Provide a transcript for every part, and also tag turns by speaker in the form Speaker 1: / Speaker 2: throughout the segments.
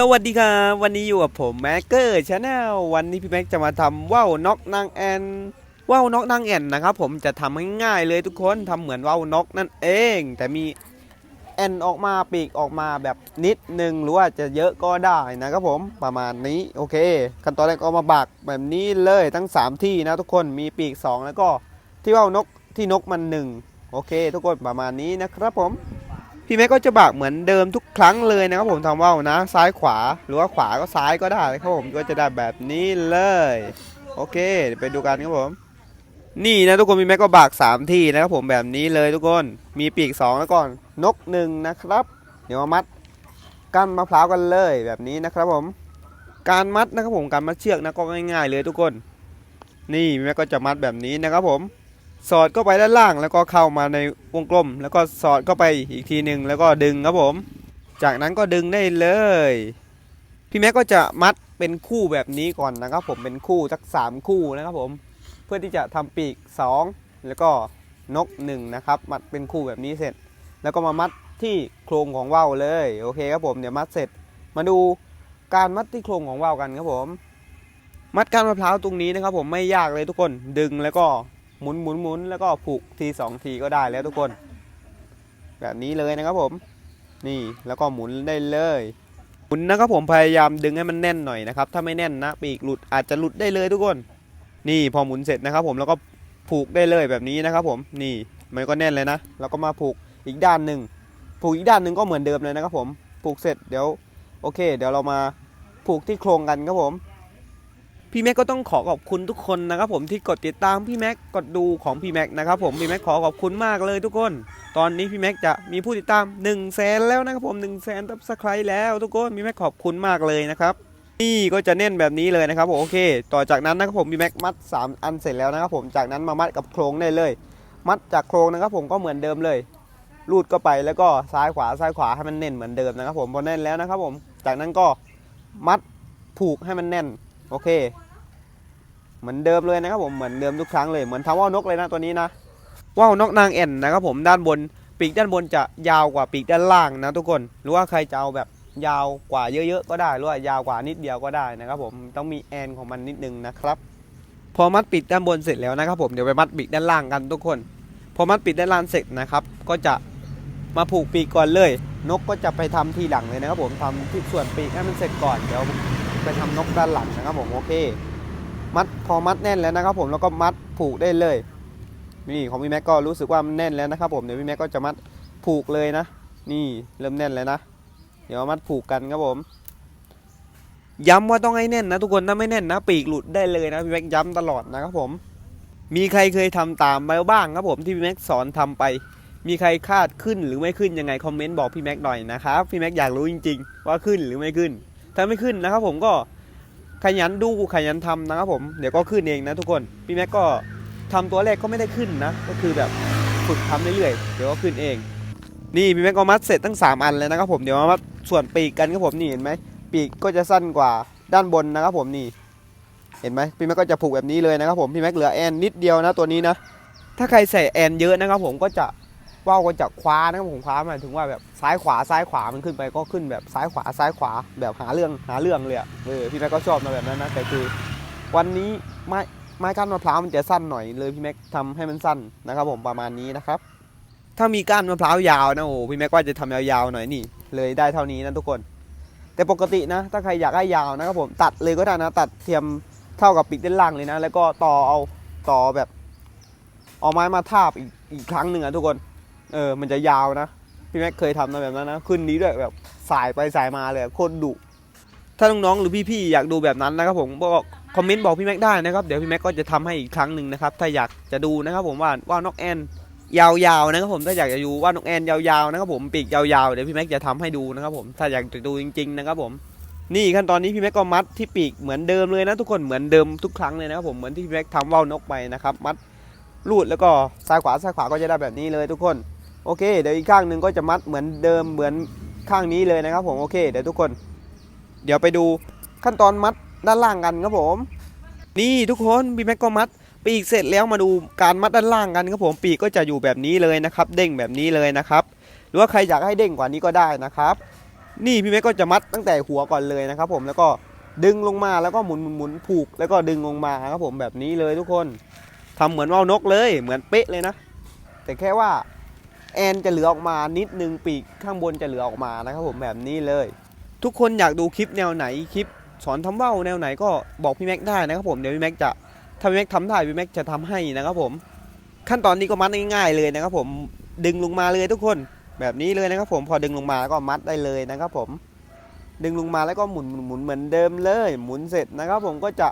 Speaker 1: สวัสดีครับวันนี้อยู่กับผมแม็กเกอร์ชาแนลวันนี้พี่แม็กจะมาทำว่าวนกนางแอนว่าวนกนางแอนนะครับผมจะทำง่ายๆเลยทุกคนทำเหมือนว่าวนกนั่นเอง แต่มีแอนออกมาปีกออกมาแบบนิดนึงหรือว่าจะเยอะก็ได้นะครับผมประมาณนี้โอเค ขั้นตอนแรกก็มาบักแบบนี้เลยทั้ง 3 ที่นะทุกคนมีปีก 2 แล้วก็ที่ว่าวนกที่นกมัน 1 โอเค ทุกคนประมาณนี้นะครับผม พี่แม็กก็จะบักเหมือนเดิมทุกครั้งเลยนะครับผมทำว่าวนะ ซ้ายขวาหรือว่าขวาก็ซ้ายก็ได้ครับผมก็จะได้แบบนี้เลย โอเคเดี๋ยวไปดูกันครับผม นี่นะทุกคนพี่แม็กก็บัก3ที่นะครับผมแบบนี้เลยทุกคนมีปีก 2 แล้วก่อนนกหนึ่งนะครับ เดี๋ยวมามัดก้านมะพร้าวกันเลยแบบนี้นะครับผม การมัดนะครับผมการมัดเชือกนะก็ง่าย ๆ เลยทุกคน นี่พี่แม็กก็จะมัดแบบนี้นะครับผม สอดเข้าไปด้านล่าง แล้วก็เข้ามาในวงกลม แล้วก็สอดเข้าไปอีกทีหนึ่งแล้วก็ดึงครับผม จากนั้นก็ดึงได้เลย พี่แม็กก็จะมัดเป็นคู่แบบนี้ก่อนนะครับ ผมเป็นคู่สักสามคู่นะครับผม เพื่อที่จะทำปีก 2 แล้วก็นก1นะครับมัดเป็นคู่แบบนี้เสร็จ แล้วก็มามัดที่โครงของว่าวเลยโอเคครับผมเดี๋ยวมัดเสร็จ มาดูการมัดที่โครงของว่าวกันครับผม มัดก้านมะพร้าวตรงนี้นะครับ ผมไม่ยากเลยทุกคนดึงแล้วก็ หมุนหมุนหมุนแล้วก็ผูกทีสองทีก็ได้แล้วทุกคน แบบนี้เลยนะครับผม นี่แล้วก็หมุนได้เลยหมุนนะครับผมพยายามดึงให้มันแน่นหน่อยนะครับ ถ้าไม่แน่นนะปีกหลุดอาจจะหลุดได้เลยทุกคน นี่พอหมุนเสร็จนะครับ ผมแล้วก็ผูกได้เลยแบบนี้นะครับ ผมนี่มันก็แน่นเลยนะแล้วก็มาผูกอีกด้านหนึ่งผูกอีกด้านหนึ่งก็เหมือนเดิมเลยนะครับผมผูกเสร็จเดี๋ยวโอเค เดี๋ยวเรามาผูกที่โครงกันครับผม พี่แม็กก็ต้องขอขอบคุณทุกคนนะครับผมที่กดติดตามพี่แม็กกดดูของพี่แม็กนะครับผมพี่แม็กขอขอบคุณมากเลยทุกคน ตอนนี้พี่แม็กจะมีผู้ติดตาม1นึ่งแสนแล้วนะครับผม1นึ่งแสนซับสไครต์แล้วทุกคนพี่แม็กขอบคุณมากเลยนะครับนี่ก็จะแน่นแบบนี้เลยนะครับผมโอเค ต่อจากนั้นนะครับผมพี่แม็กมัด 3 อันเสร็จแล้วนะครับผมจากนั้นมามัดกับโครงได้เลย มัดจากโครงนะครับผมก็เหมือนเดิมเลยลูดก็ไปแล้วก็ซ้ายขวาซ้ายขวาให้มันแน่นเหมือนเดิมนะครับผมพอแน่นแล้วนะครับผมจากนั้นก็มัดผูกให้มันแน่นโอเค เหมือนเดิมเลยนะครับผมเหมือนเดิมทุกครั้งเลยเหมือนทำว่าวนกเลยนะตัวนี้นะว่าวนกนางแอ่นนะครับผมด้านบนปีกด้านบนจะยาวกว่าปีกด้านล่างนะทุกคนหรือว่าใครจะเอาแบบยาวกว่าเยอะๆก็ได้หรือว่ายาวกว่านิดเดียวก็ได้นะครับผมต้องมีแอนของมันนิดนึงนะครับพอมัดปีกด้านบนเสร็จแล้วนะครับผมเดี๋ยวไปมัดปีกด้านล่างกันทุกคน พอมัดปีกด้านล่างเสร็จนะครับ ก็จะมาผูกปีกก่อนเลย นกก็จะไปทำทีหลังเลยนะครับผมทำที่ส่วนปีกให้มันเสร็จก่อนเดี๋ยวไปทำนกด้านหลังนะครับผมโอเค มัดพอมัดแน่นแล้วนะครับผมแล้วก็มัดผูกได้เลย นี่ของพี่แม็กก็รู้สึกว่ามันแน่นแล้วนะครับผมเดี๋ยวพี่แม็กก็จะมัดผูกเลยนะ นี่เริ่มแน่นแล้วนะ เดี๋ยวมัดผูกกันครับผม ย้ำว่าต้องให้แน่นนะ ทุกคนถ้าไม่แน่นนะ ปีกหลุดได้เลยนะพี่แม็กย้ำตลอดนะครับผม มีใครเคยทำตามไปบ้างครับผมที่พี่แม็กสอนทำไป มีใครคาดขึ้นหรือไม่ขึ้นยังไงคอมเมนต์บอกพี่แม็กหน่อยนะครับพี่แม็กอยากรู้จริง ๆ ว่าขึ้นหรือไม่ขึ้นถ้าไม่ขึ้นนะครับผมก็ ขยันดูขยันทำนะครับผมเดี๋ยวก็ขึ้นเองนะทุกคนพี่แม็กก็ทำตัวแรกก็ไม่ได้ขึ้นนะ ก็คือแบบฝึกทำเรื่อยๆเดี๋ยวก็ขึ้นเอง นี่พี่แม็กก็มัดเสร็จตั้ง 3 อันเลยนะครับผมเดี๋ยวมามัดส่วนปีกกันครับผมนี่เห็นไหมปีกก็จะสั้นกว่าด้านบนนะครับผมนี่ เห็นไหมพี่แม็กก็จะผูกแบบนี้เลยนะครับผมพี่แม็กเหลือแอนนิดเดียวนะตัวนี้นะถ้าใครใส่แอนเยอะนะครับผมก็จะ ว่าวก็จะคว้านะครับผมคว้าหมายถึงว่าแบบซ้ายขวาซ้ายขวามันขึ้นไปก็ขึ้นแบบซ้ายขวาซ้ายขวาแบบหาเรื่องหาเรื่องเลยเออพี่แม็กก็ชอบมาแบบนั้นนะแต่คือ วันนี้ไม้ไม้ก้านมะพร้าวมันจะสั้นหน่อยเลยพี่แม็กทำให้มันสั้นนะครับ ผมประมาณนี้นะครับ ถ้ามีก้านมะพร้าวยาวนะโอ้พี่แม็กว่าจะทำยาวๆหน่อยนี่ เลยได้เท่านี้นะทุกคน แต่ปกตินะ ถ้าใครอยากให้ยาวนะครับผมตัดเลยก็ได้นะตัดเทียมเท่ากับปีกด้านล่างเลยนะ แล้วก็ต่อเอาต่อแบบเอาไม้มาทาบอีกอีกครั้งหนึ่งอะทุกคน เออมันจะยาวนะ พี่แม็กเคยทำนะแบบนั้นนะขึ้นนี้ด้วยแบบสายไปสายมาเลยโคตรดุถ้าน้องๆหรือพี่ๆอยากดูแบบนั้นนะครับผมก็คอมเมนต์บอกพี่แม็กได้นะครับเดี๋ยวพี่แม็กก็จะทำให้อีกครั้งหนึ่งนะครับถ้าอยากจะดูนะครับผมว่าว่านกแอนยาวๆนะครับผมถ้าอยากจะดูว่านกแอนยาวๆนะครับผมปีกยาวๆเดี๋ยวพี่แม็กจะทำให้ดูนะครับผมถ้าอยากจะดูจริงๆนะครับผมนี่ขั้นตอนนี้พี่แม็กก็มัดที่ปีกเหมือนเดิมเลยนะทุกคนเหมือนเดิมทุกครั้งเลยนะครับผมเหมือนที่พี่แม็กทำว่าวนกไปนะครับมัดลูดแล้วก็ซ้ายขวาซ้ายขวาก็จะได้แบบนี้เลยทุกคน โอเค เดี๋ยวอีกข้างหนึ่งก็จะมัดเหมือนเดิมเหมือนข้างนี้เลยนะครับผมโอเคเดี๋ยวทุกคน เดี๋ยวไปดูขั้นตอนมัดด้านล่างกันครับผม นี่ทุกคนพี่แม็กก็มัดปีกเสร็จแล้วมาดูการมัดด้านล่างกันครับผมปีกก็จะอยู่แบบนี้เลยนะครับ เด้งแบบนี้เลยนะครับ หรือว่าใครอยากให้เด้งกว่านี้ก็ได้นะครับ นี่พี่แม็กก็จะมัดตั้งแต่หัวก่อนเลยนะครับ ผมแล้วก็ดึงลงมาแล้วก็หมุนหมุนหมุนผูกแล้วก็ดึงลงมาครับผมแบบนี้เลยทุกคนทำเหมือนว่าวนกเลยเหมือนเป๊ะเลยนะ แต่แค่ว่า แอนจะเหลือออกมานิดนึงปีกข้างบนจะเหลือออกมานะครับผมแบบนี้เลย ทุกคนอยากดูคลิปแนวไหนคลิปสอนทำว่าวแนวไหนก็บอกพี่แม็กได้นะครับผมเดี๋ยวพี่แม็กจะถ้าพี่แม็กทำได้พี่แม็กจะทำให้นะครับผม ขั้นตอนนี้ก็มัดง่ายๆเลยนะครับผมดึงลงมาเลยทุกคนแบบนี้เลยนะครับผมพอดึงลงมาก็มัดได้เลยนะครับผม ดึงลงมาแล้วก็หมุนหมุนหมุนเหมือนเดิมเลย หมุนเสร็จนะครับผมก็จะ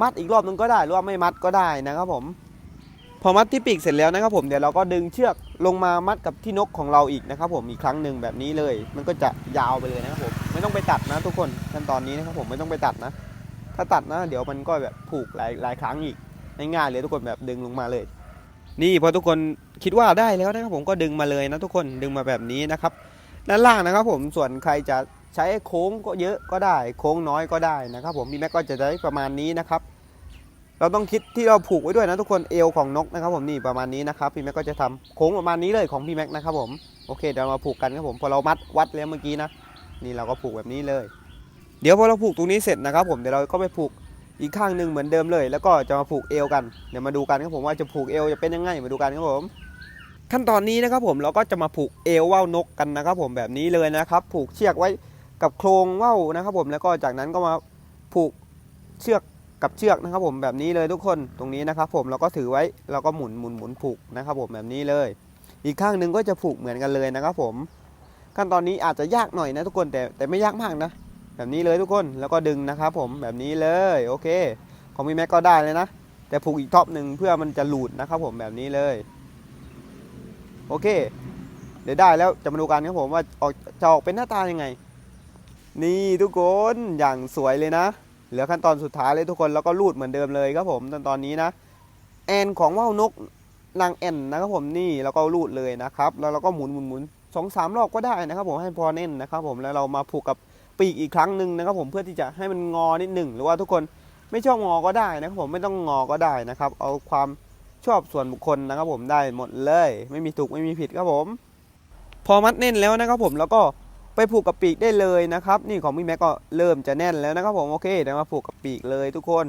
Speaker 1: มัดอีกรอบนึงก็ได้หรือว่าไม่มัดก็ได้นะครับผม พอมัดที่ปีกเสร็จแล้วนะครับผมเดี๋ยวเราก็ดึงเชือกลงมามัดกับที่นกของเราอีกนะครับผมอีกครั้งหนึ่งแบบนี้เลย มันก็จะยาวไปเลยนะครับผมไม่ต้องไปตัดนะทุกคนขั้นตอนนี้นะครับผมไม่ต้องไปตัดนะ ถ้าตัดนะ เดี๋ยวมันก็แบบผูกหลายหลายครั้งอีกง่ายๆเลยทุกคนแบบดึงลงมาเลย นี่พอทุกคนคิดว่าได้แล้วนะครับผมก็ดึงมาเลยนะทุกคนดึงมาแบบนี้นะครับด้านล่างนะครับผมส่วนใครจะใช้โค้งก็เยอะก็ได้ โค้งน้อยก็ได้นะครับผมพี่แม็กก็จะได้ประมาณนี้นะครับ เราต้องคิดที่เราผูกไว้ด้วยนะทุกคนเอวของนกนะครับผมนี่ประมาณนี้นะครับพี่แม็กก็จะทำโค้งประมาณนี้เลยของพี่แม็กนะครับผมโอเคเดี๋ยวมาผูกกันครับผมพอเรามัดวัดแล้วเมื่อกี้นะนี่เราก็ผูกแบบนี้เลย เดี๋ยวพอเราผูกตรงนี้เสร็จนะครับผมเดี๋ยวเราก็ไปผูกอีกข้างหนึ่งเหมือนเดิมเลย แล้วก็จะมาผูกเอวกันเดี๋ยวมาดูกันครับผมว่าจะผูกเอวจะเป็นยังไงมาดูกันครับผม ขั้นตอนนี้นะครับผมเราก็จะมาผูกเอวว่าวนกกันนะครับผมแบบนี้เลยนะครับ ผูกเชือกไว้กับโครงว่าวนะครับผมแล้วก็จากนั้นก็มาผูกเชือก กับเชือกนะครับผมแบบนี้เลยทุกคนตรงนี้นะครับผมเราก็ถือไว้เราก็หมุนหมุนหมุนผูกนะครับผมแบบนี้เลย อีกข้างหนึ่งก็จะผูกเหมือนกันเลยนะครับผม ขั้นตอนนี้อาจจะยากหน่อยนะทุกคนแต่แต่ไม่ยากมากนะ แบบนี้เลยทุกคนแล้วก็ดึงนะครับผมแบบนี้เลยโอเค ของพี่แม็กก็ได้เลยนะ แต่ผูกอีกท็อปหนึ่งเพื่อมันจะหลุดนะครับผมแบบนี้เลยโอเค เดี๋ยวได้แล้วจะมาดูกันครับผมว่าออกจะออกเป็นหน้าตายังไง นี่ทุกคนอย่างสวยเลยนะ เหลือขั้นตอนสุดท้ายเลยทุกคนแล้วก็รูดเหมือนเดิมเลยครับผมตอนตอนนี้นะแอนของว่าวนกนางแอนนะครับผมนี่แล้วก็รูดเลยนะครับ แล้วเราก็หมุนหมุนหมุนสองสามรอบก็ได้นะครับผมให้พอแน่นนะครับผมแล้วเรามาผูกกับปีกอีกครั้งหนึ่งนะครับผมเพื่อที่จะให้มันงอนิดหนึ่งหรือว่าทุกคนไม่ชอบงอก็ได้นะครับผมไม่ต้องงอก็ได้นะครับ เอาความชอบส่วนบุคคลนะครับผมได้หมดเลย ไม่มีถูกไม่มีผิดครับผม พอมัดแน่นแล้วนะครับผมแล้วก็ ไปผูกกับปีกได้เลยนะครับ นี่ของพี่แม็กก็เริ่มจะแน่นแล้วนะครับผมโอเคเดี๋ยวมาผูกกับปีกเลยทุกคน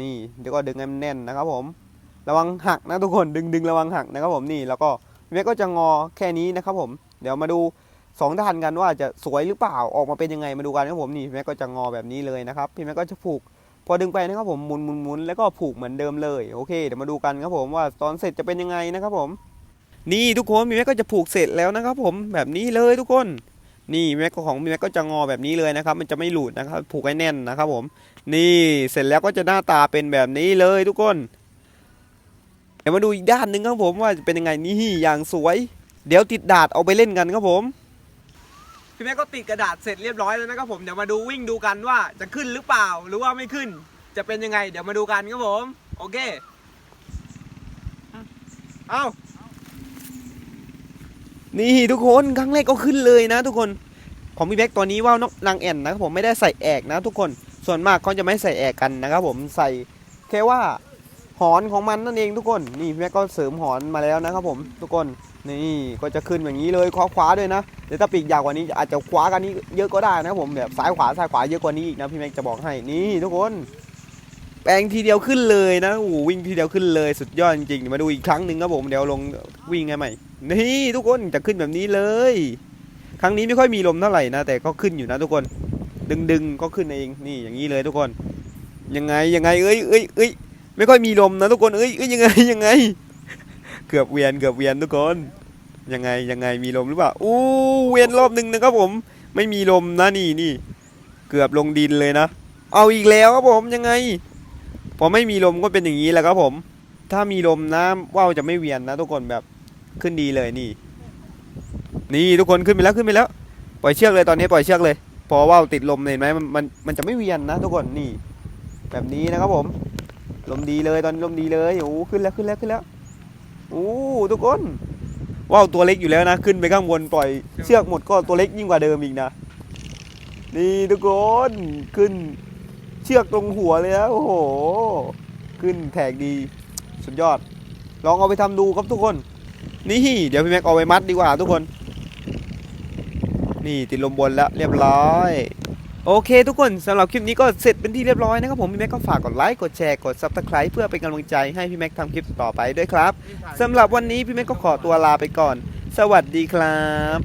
Speaker 1: นี่เดี๋ยวก็ดึงให้มันแน่นนะครับผม ระวังหักนะทุกคนดึงดึงระวังหักนะครับผมนี่แล้วก็พี่แม็กก็จะงอแค่นี้นะครับผม เดี๋ยวมาดูสองด้านกันว่าจะสวยหรือเปล่าออกมาเป็นยังไงมาดูกันนะครับผมนี่พี่แม็กก็จะงอแบบนี้เลยนะครับพี่แม็กก็จะผูก พอดึงไปนะครับผมหมุนหมุนหมุนแล้วก็ผูกเหมือนเดิมเลยโอเคเดี๋ยวมาดูกันครับผมว่าตอนเสร็จจะเป็นยังไงนะครับผมนี่ทุกคนมีแม็กก็จะผูกเสร็จแล้วนะครับผมแบบนี้เลยทุกคน นี่แม็กของแม็กก็จะงอแบบนี้เลยนะครับ มันจะไม่หลุดนะครับ ผูกให้แน่นนะครับผม นี่เสร็จแล้วก็จะหน้าตาเป็นแบบนี้เลยทุกคนเดี๋ยวมาดูอีกด้านหนึ่งครับผมว่าจะเป็นยังไงนี่อย่างสวย เดี๋ยวติดดาดเอาไปเล่นกันครับผมพี่แม็กก็ติดกระดาษเสร็จเรียบร้อยแล้วนะครับผมเดี๋ยวมาดูวิ่งดูกันว่าจะขึ้นหรือเปล่าหรือว่าไม่ขึ้น จะเป็นยังไง เดี๋ยวมาดูกันครับผม โอเค เอา นี่ทุกคนครั้งแรกก็ขึ้นเลยนะ ทุกคนของพี่แบ็กตัวนี้ว่านกนางแอ่นนะครับผมไม่ได้ใส่แอกนะ ทุกคนส่วนมากเขาจะไม่ใส่แอกกันนะครับผมใส่แค่ว่าหอนของมันนั่นเองทุกคนนี่พี่แม็กก็เสริมหอนมาแล้วนะครับผมทุกคนนี่ก็จะขึ้นอย่างนี้เลยคว้าคว้าด้วยนะเดี๋ยวถ้าปีกยาวกว่านี้อาจจะคว้ากันนี้เยอะก็ได้นะครับผมแบบซ้ายขวาซ้ายขวาเยอะกว่านี้อีกนะพี่แม็กจะบอกให้นี่ทุกคนแปลงทีเดียวขึ้นเลยนะโอ้วิ่งทีเดียวขึ้นเลยสุดยอดจริงๆมาดูอีกครั้งหนึ่งครับผมเดี๋ยวลงวิ่งไงใหม่ นี่ทุกคนจะขึ้นแบบนี้เลย ครั้งนี้ไม่ค่อยมีลมเท่าไหร่นะ แต่ก็ขึ้นอยู่นะทุกคน ดึงดึงก็ขึ้นเองนี่อย่างนี้เลยทุกคน ยังไงยังไงเอ้ยเอ้ยเอ้ยไม่ค่อยมีลมนะทุกคนเอ้ยเอ้ยยังไงยังไง เกือบเวียนเกือบเวียนทุกคน ยังไงยังไงมีลมหรือเปล่าอู้เวียนรอบหนึ่งนะครับผม ไม่มีลมนะนี่นี่เกือบลงดินเลยนะ เอาอีกแล้วครับผมยังไง พอไม่มีลมก็เป็นอย่างนี้แหละครับผม ถ้ามีลมน้ำว่าวจะไม่เวียนนะทุกคนแบบ ขึ้นดีเลยนี่ นี่ทุกคนขึ้นไปแล้วขึ้นไปแล้ว ปล่อยเชือกเลยตอนนี้ปล่อยเชือกเลย พอว่าวติดลมเห็นไหมมันมันมันจะไม่เวียนนะทุกคนนี่ แบบนี้นะครับผม ลมดีเลยตอนนี้ลมดีเลยโอ้ขึ้นแล้วขึ้นแล้วขึ้นแล้วโอ้ทุกคนว่าวตัวเล็กอยู่แล้วนะ ขึ้นไปข้างบนปล่อยเชือกหมดก็ตัวเล็กยิ่งกว่าเดิมอีกนะนี่ทุกคนขึ้นเชือกตรงหัวเลยนะโอ้โห ขึ้นแทกดี สุดยอด ลองเอาไปทำดูครับทุกคน นี่เดี๋ยวพี่แม็กเอาไปมัดดีกว่าทุกคน นี่ติดลมบนแล้วเรียบร้อย โอเคทุกคนสำหรับคลิปนี้ก็เสร็จเป็นที่เรียบร้อยนะครับผมพี่แม็กก็ฝากกดไลค์กดแชร์กดซับสไคร b ์เพื่อเป็นกำลังใจให้พี่แม็กทำคลิปต่อไปด้วยครับสำหรับวันนี้พี่แม็กก็ขอตัวลาไปก่อน สวัสดีครับ